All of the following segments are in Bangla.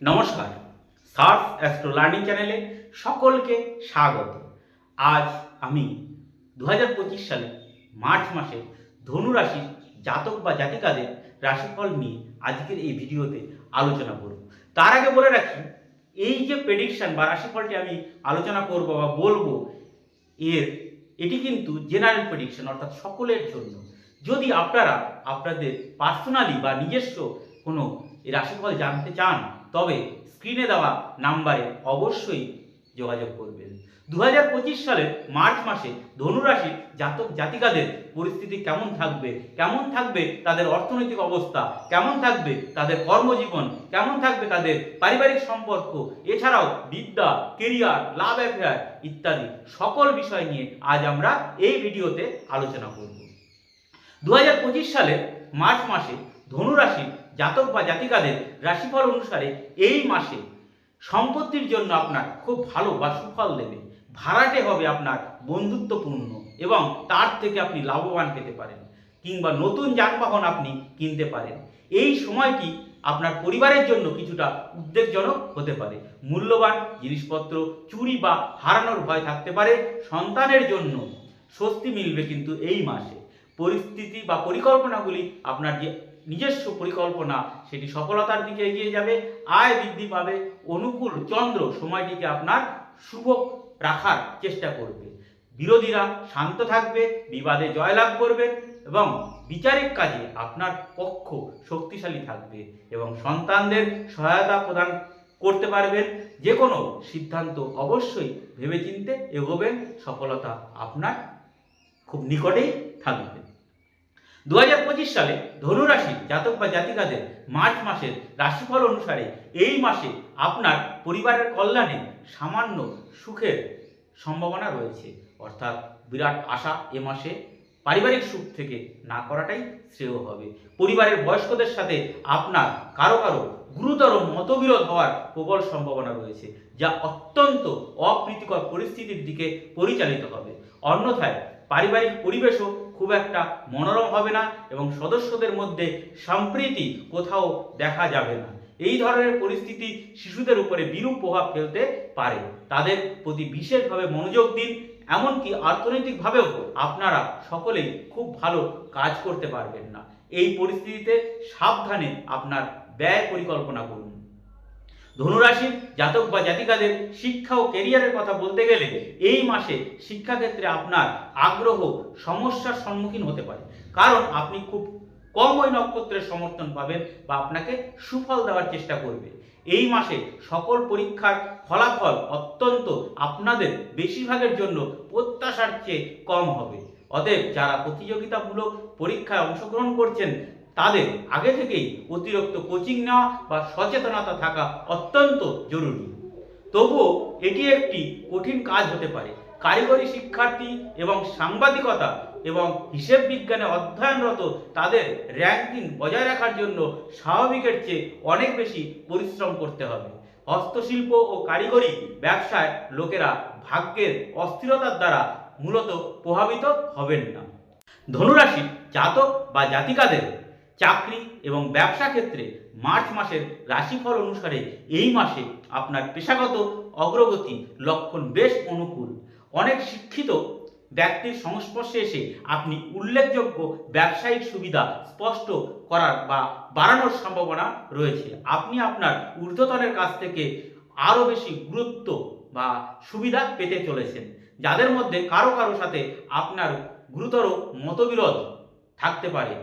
নমস্কার। সার্চ অ্যাস্ট্রো লার্নিং চ্যানেলে সকলকে স্বাগত। আজ আমি দু হাজার পঁচিশ সালে মার্চ মাসে ধনু রাশির জাতক বা জাতিকাদের রাশিফল নিয়ে আজকের এই ভিডিওতে আলোচনা করব। তার আগে বলে রাখি, এই যে প্রেডিকশান বা রাশিফলটি আমি আলোচনা করব বা বলব, এর, এটি কিন্তু জেনারেল প্রেডিকশন অর্থাৎ সকলের জন্য। যদি আপনারা আপনাদের পার্সোনালি বা নিজস্ব কোনো রাশিফল জানতে চান তবে স্ক্রিনে দেওয়া নাম্বারে অবশ্যই যোগাযোগ করবেন। দু হাজার পঁচিশ সালের মার্চ মাসে ধনুরাশির জাতক জাতিকাদের পরিস্থিতি কেমন থাকবে? কেমন থাকবে তাদের অর্থনৈতিক অবস্থা? কেমন থাকবে তাদের কর্মজীবন? কেমন থাকবে তাদের পারিবারিক সম্পর্ক? এছাড়াও বিদ্যা কেরিয়ার লাভ অ্যাফেয়ার ইত্যাদি সকল বিষয় নিয়ে আজ আমরা এই ভিডিওতে আলোচনা করব। দু হাজার পঁচিশ সালে মার্চ মাসে ধনুরাশির জাতক বা জাতিকাদের রাশিফল অনুসারে এই মাসে সম্পত্তির জন্য আপনার খুব ভালো বা সুফল দেবে। ভাড়াটে হবে আপনার বন্ধুত্বপূর্ণ এবং তার থেকে আপনি লাভবান পেতে পারেন কিংবা নতুন যানবাহন আপনি কিনতে পারেন। এই সময়টি আপনার পরিবারের জন্য কিছুটা উদ্বেগজনক হতে পারে। মূল্যবান জিনিসপত্র, চুরি বা হারানোর ভয় থাকতে পারে। সন্তানের জন্য স্বস্তি মিলবে কিন্তু এই মাসে। পরিস্থিতি বা পরিকল্পনাগুলি আপনার যে নিজস্ব পরিকল্পনা, সেটি সফলতার দিকে এগিয়ে যাবে, আয় বৃদ্ধি পাবে, অনুকূল চন্দ্র সময়টিকে আপনার শুভ রাখার চেষ্টা করবে। বিরোধীরা শান্ত থাকবে, বিবাদে জয়লাভ করবেন এবং বিচারিক কাজে আপনার পক্ষ শক্তিশালী থাকবে এবং সন্তানদের সহায়তা প্রদান করতে পারবেন। যে কোনো সিদ্ধান্ত অবশ্যই ভেবেচিন্তে এগোবেন, সফলতা আপনার খুব নিকটেই থাকবে। দু হাজার পঁচিশ সালে ধনুরাশির জাতক বা জাতিকাদের মার্চ মাসের রাশিফল অনুসারে এই মাসে আপনার পরিবারের কল্যাণে সামান্য সুখের সম্ভাবনা রয়েছে। অর্থাৎ বিরাট আশা এ মাসে পারিবারিক সুখ থেকে না করাটাই শ্রেয় হবে। পরিবারের বয়স্কদের সাথে আপনার কারও কারও গুরুতর মতবিরোধ হওয়ার প্রবল সম্ভাবনা রয়েছে, যা অত্যন্ত অপ্রীতিকর পরিস্থিতির দিকে পরিচালিত হবে। অন্যথায় পারিবারিক পরিবেশও খুব একটা মনোরম হবে না এবং সদস্যদের মধ্যে সম্প্রীতি কোথাও দেখা যাবে না। এই ধরনের পরিস্থিতি শিশুদের উপরে বিরূপ প্রভাব ফেলতে পারে। তাদের প্রতি বিশেষভাবে মনোযোগ দিন, এমনকি অর্থনৈতিকভাবেও আপনারা সকলেই খুব ভালো কাজ করতে পারবেন না। এই পরিস্থিতিতে সাবধানে আপনার ব্যয় পরিকল্পনা করুন। ধনুরাশির জাতক বা জাতিকাদের শিক্ষা ও কেরিয়ারের কথা বলতে গেলে এই মাসে শিক্ষাক্ষেত্রে আপনার আগ্রহ সমস্যার সম্মুখীন হতে পারে। কারণ আপনি খুব কম ওই নক্ষত্রের সমর্থন পাবেন বা আপনাকে সুফল দেওয়ার চেষ্টা করবে। এই মাসে সকল পরীক্ষার ফলাফল অত্যন্ত আপনাদের বেশিরভাগের জন্য প্রত্যাশার চেয়ে কম হবে। অতএব যারা প্রতিযোগিতামূলক পরীক্ষায় অংশগ্রহণ করছেন তাদের আগে থেকেই অতিরিক্ত কোচিং নেওয়া বা সচেতনতা থাকা অত্যন্ত জরুরি। তবুও এটি একটি কঠিন কাজ হতে পারে। কারিগরি শিক্ষার্থী এবং সাংবাদিকতা এবং হিসেব বিজ্ঞানে অধ্যয়নরত তাদের র্যাঙ্কিং বজায় রাখার জন্য স্বাভাবিকের চেয়ে অনেক বেশি পরিশ্রম করতে হবে। হস্তশিল্প ও কারিগরি ব্যবসায় লোকেরা ভাগ্যের অস্থিরতার দ্বারা মূলত প্রভাবিত হবেন না। ধনুরাশির জাতক বা জাতিকাদের চাকরি এবং ব্যবসা ক্ষেত্রে মার্চ মাসের রাশিফল অনুসারে এই মাসে আপনার পেশাগত অগ্রগতি লক্ষণ বেশ অনুকূল। অনেক শিক্ষিত ব্যক্তির সংস্পর্শে এসে আপনি উল্লেখযোগ্য ব্যবসায়িক সুবিধা স্পষ্ট করার বা বাড়ানোর সম্ভাবনা রয়েছে। আপনি আপনার ঊর্ধ্বতনের কাছ থেকে আরও বেশি গুরুত্ব বা সুবিধা পেতে চলেছেন, যাদের মধ্যে কারও কারও সাথে আপনার গুরুতর মতবিরোধ থাকতে পারে।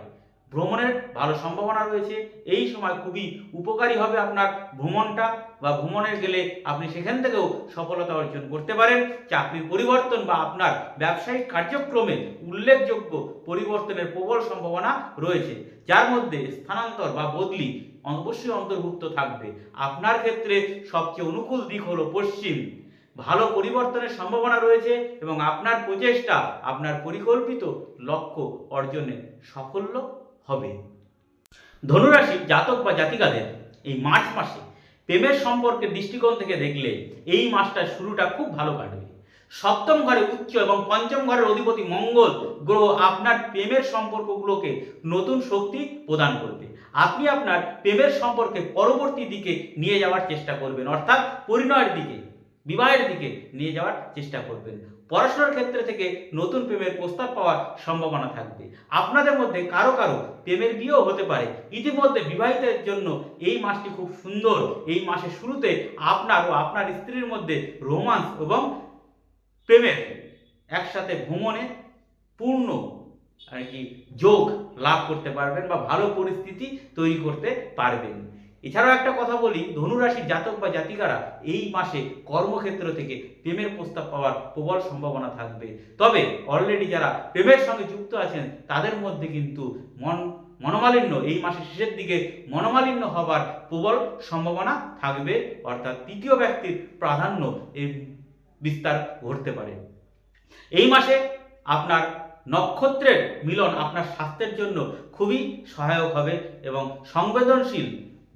ভ্রমণের ভালো সম্ভাবনা রয়েছে, এই সময় খুবই উপকারী হবে আপনার ভ্রমণটা বা ভ্রমণে গেলে আপনি সেখান থেকেও সফলতা অর্জন করতে পারেন। চাকরির পরিবর্তন বা আপনার ব্যবসায়িক কার্যক্রমে উল্লেখযোগ্য পরিবর্তনের প্রবল সম্ভাবনা রয়েছে, যার মধ্যে স্থানান্তর বা বদলি অবশ্যই অন্তর্ভুক্ত থাকবে। আপনার ক্ষেত্রে সবচেয়ে অনুকূল দিক হলো পশ্চিম। ভালো পরিবর্তনের সম্ভাবনা রয়েছে এবং আপনার প্রচেষ্টা, আপনার পরিকল্পিত লক্ষ্য অর্জনে সাফল্য হবে। ধনুরাশি জাতক বা জাতিকাদের এই মার্চ মাসে প্রেমের সম্পর্কের দৃষ্টিকোণ থেকে দেখলে এই মাসটার শুরুটা খুব ভালো কাটবে। সপ্তম ঘরে উচ্চ এবং পঞ্চম ঘরের অধিপতি মঙ্গল গ্রহ আপনার প্রেমের সম্পর্কগুলোকে নতুন শক্তি প্রদান করবে। আপনি আপনার প্রেমের সম্পর্কে পরবর্তী দিকে নিয়ে যাওয়ার চেষ্টা করবেন, অর্থাৎ পরিণয়ের দিকে, বিবাহের দিকে নিয়ে যাওয়ার চেষ্টা করবেন। পড়াশোনার ক্ষেত্রে থেকে নতুন প্রেমের প্রস্তাব পাওয়ার সম্ভাবনা থাকবে। আপনাদের মধ্যে কারও কারও প্রেমের বিয়েও হতে পারে। ইতিমধ্যে বিবাহিতের জন্য এই মাসটি খুব সুন্দর। এই মাসের শুরুতে আপনার ও আপনার স্ত্রীর মধ্যে রোমান্স এবং প্রেমের একসাথে ভ্রমণে পূর্ণ, আর কি, যোগ লাভ করতে পারবেন বা ভালো পরিস্থিতি তৈরি করতে পারবেন। এছাড়াও একটা কথা বলি, ধনুরাশির জাতক বা জাতিকারা এই মাসে কর্মক্ষেত্র থেকে প্রেমের প্রস্তাব পাওয়ার প্রবল সম্ভাবনা থাকবে। তবে অলরেডি যারা প্রেমের সঙ্গে যুক্ত আছেন, তাদের মধ্যে কিন্তু মন মনোমালিন্য, এই মাসের শেষের দিকে মনোমালিন্য হবার প্রবল সম্ভাবনা থাকবে, অর্থাৎ তৃতীয় ব্যক্তির প্রাধান্য এই বিস্তার ঘটতে পারে। এই মাসে আপনার নক্ষত্রের মিলন আপনার স্বাস্থ্যের জন্য খুবই সহায়ক হবে এবং সংবেদনশীল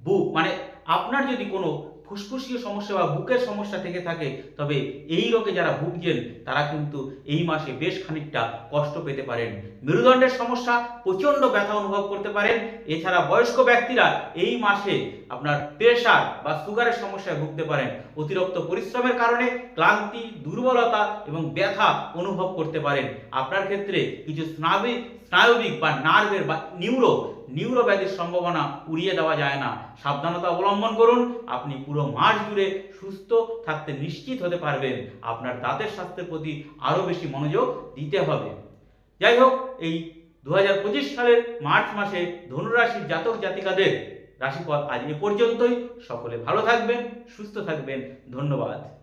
বুক মানে আপনার যদি কোনো ফুসফুসীয় সমস্যা বা বুকের সমস্যা থেকে থাকে, তবে এই রোগে যারা ভুগছেন, তারা কিন্তু এই মাসে বেশ খানিকটা কষ্ট পেতে পারেন। মেরুদণ্ডের সমস্যা, প্রচণ্ড ব্যথা অনুভব করতে পারেন। এছাড়া বয়স্ক ব্যক্তিরা এই মাসে আপনার প্রেশার বা সুগারের সমস্যায় ভুগতে পারেন। অতিরিক্ত পরিশ্রমের কারণে ক্লান্তি, দুর্বলতা এবং ব্যথা অনুভব করতে পারেন। আপনার ক্ষেত্রে কিছু স্নাবিক স্নায়বিক বা নার্ভের বা নিউরো নিউরো ব্যাধির সম্ভাবনা উড়িয়ে দেওয়া যায় না। সাবধানতা অবলম্বন করুন, আপনি পুরো মাস জুড়ে সুস্থ থাকতে নিশ্চিত হতে পারবেন। আপনার দাঁতের স্বাস্থ্যের প্রতি আরও বেশি মনোযোগ দিতে হবে। যাই হোক, এই দু হাজার পঁচিশ সালের মার্চ মাসে ধনুরাশির জাতক জাতিকাদের রাশিপথ আজ এ পর্যন্তই। সকলে ভালো থাকবেন, সুস্থ থাকবেন। ধন্যবাদ।